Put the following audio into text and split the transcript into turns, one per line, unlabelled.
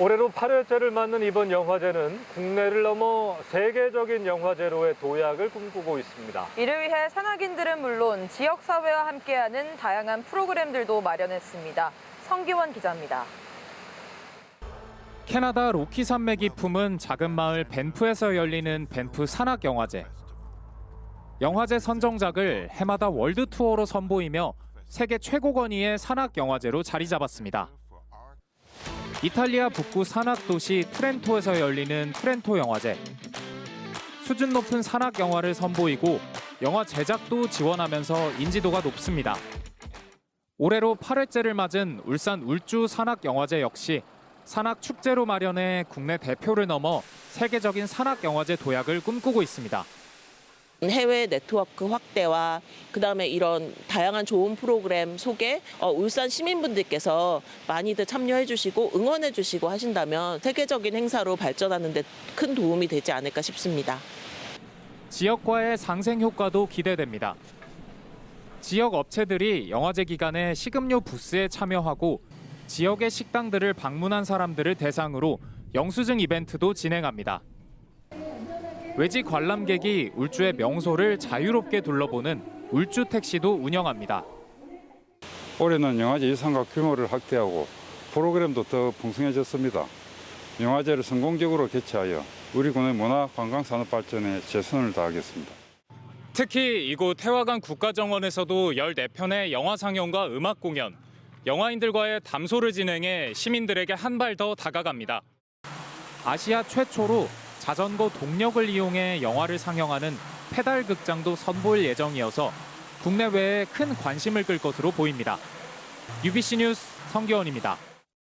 올해로 8회째를 맞는 이번 영화제는 국내를 넘어 세계적인 영화제로의 도약을 꿈꾸고 있습니다.
이를 위해 산악인들은 물론 지역사회와 함께하는 다양한 프로그램들도 마련했습니다. 성기원 기자입니다.
캐나다 로키 산맥이 품은 작은 마을 밴프에서 열리는 밴프 산악 영화제. 영화제 선정작을 해마다 월드 투어로 선보이며 세계 최고 권위의 산악 영화제로 자리 잡았습니다. 이탈리아 북부 산악 도시 트렌토에서 열리는 트렌토 영화제. 수준 높은 산악 영화를 선보이고 영화 제작도 지원하면서 인지도가 높습니다. 올해로 8회째를 맞은 울산 울주 산악 영화제 역시 산악 축제로 마련해 국내 대표를 넘어 세계적인 산악 영화제 도약을 꿈꾸고 있습니다.
해외 네트워크 확대와 그다음에 이런 다양한 좋은 프로그램 속에 어, 울산 시민분들께서 많이들 참여해 주시고 응원해 주시고 하신다면 세계적인 행사로 발전하는 데 큰 도움이 되지 않을까 싶습니다.
지역과의 상생 효과도 기대됩니다. 지역 업체들이 영화제 기간에 식음료 부스에 참여하고 지역의 식당들을 방문한 사람들을 대상으로 영수증 이벤트도 진행합니다. 외지 관람객이 울주의 명소를 자유롭게 둘러보는 울주 택시도 운영합니다.
올해는 영화제 예산과 규모를 확대하고 프로그램도 더 풍성해졌습니다. 영화제를 성공적으로 개최하여 우리 군의 문화 관광 산업 발전에 최선을 다하겠습니다.
특히 이곳 태화강 국가정원에서도 14편의 영화 상영과 음악 공연, 영화인들과의 담소를 진행해 시민들에게 한 발 더 다가갑니다. 아시아 최초로 자전거 동력을 이용해 영화를 상영하는 페달 극장도 선보일 예정이어서 국내외에 큰 관심을 끌 것으로 보입니다. UBC 뉴스 성기원입니다.